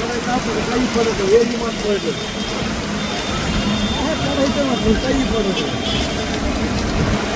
काही फरक आहे पडत हे विमान पडत करायचं म्हटलं काही फरक आहे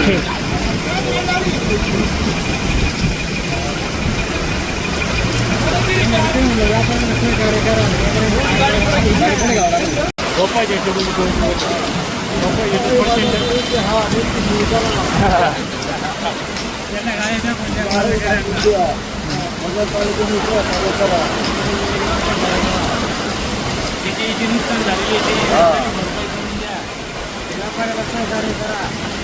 बोललो म्हणलो पोपट कसा बोलला नाही काही तरी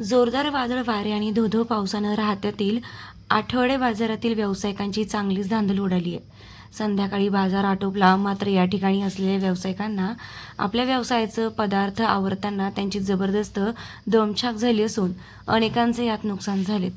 जोरदार वादळ वारे आणि धोधो पावसानं राहत्यातील आठवडे बाजारातील व्यावसायिकांची चांगलीच धांदल उडाली आहे. संध्याकाळी बाजार आटोपला. मात्र या ठिकाणी असलेल्या व्यावसायिकांना आपल्या व्यवसायाचं पदार्थ आवरताना त्यांची जबरदस्त दमछाक झाली असून अनेकांचे यात नुकसान झालेत.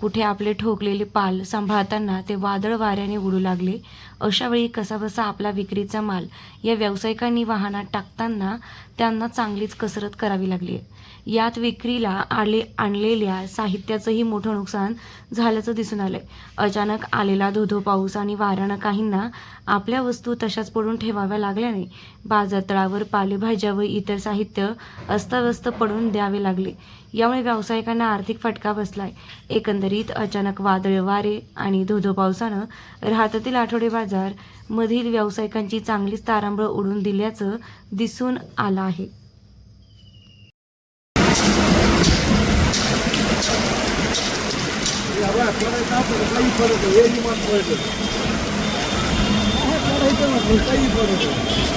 कुठे आपले ठोकलेले पाल सांभाळताना ते वादळ वाऱ्याने उडू लागले. अशावेळी कसाबसा आपला विक्रीचा माल या व्यावसायिकांनी वाहनात टाकताना त्यांना चांगलीच कसरत करावी लागली. आहे यात विक्रीला आले आणलेल्या साहित्याचंही मोठं नुकसान झाल्याचं दिसून आलंय. अचानक आलेला धोधो पाऊस आणि वाऱ्यानं काहींना आपल्या वस्तू तशाच पडून ठेवाव्या लागल्याने बाजारतळावर पालेभाज्या व इतर साहित्य अस्ताव्यस्त पडून द्यावे लागले. यामुळे व्यावसायिकांना आर्थिक फटका बसलाय. एकंदरीत अचानक वादळ वारे आणि धोधो पावसानं राहतातील आठवडे बाजार मधील व्यावसायिकांची चांगलीच तारांबळ उडून दिल्याचं दिसून आलं आहे करायचं आपण काही पडत हे विमान पडत करायचं म्हटलं काही पडत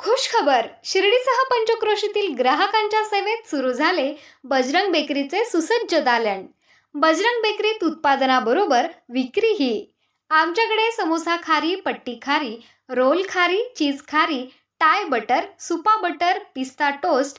खुश खबर शिर्डीसह पंचक्रोशीतील ग्राहकांच्या सेवेत सुरू झाले बजरंग बेकरीचे सुसज्ज दालन. बजरंग बेकरीत उत्पादनाबरोबर विक्रीही. आमच्याकडे समोसा खारी पट्टी खारी रोल खारी चीज खारी टाय बटर सुपा बटर पिस्ता टोस्ट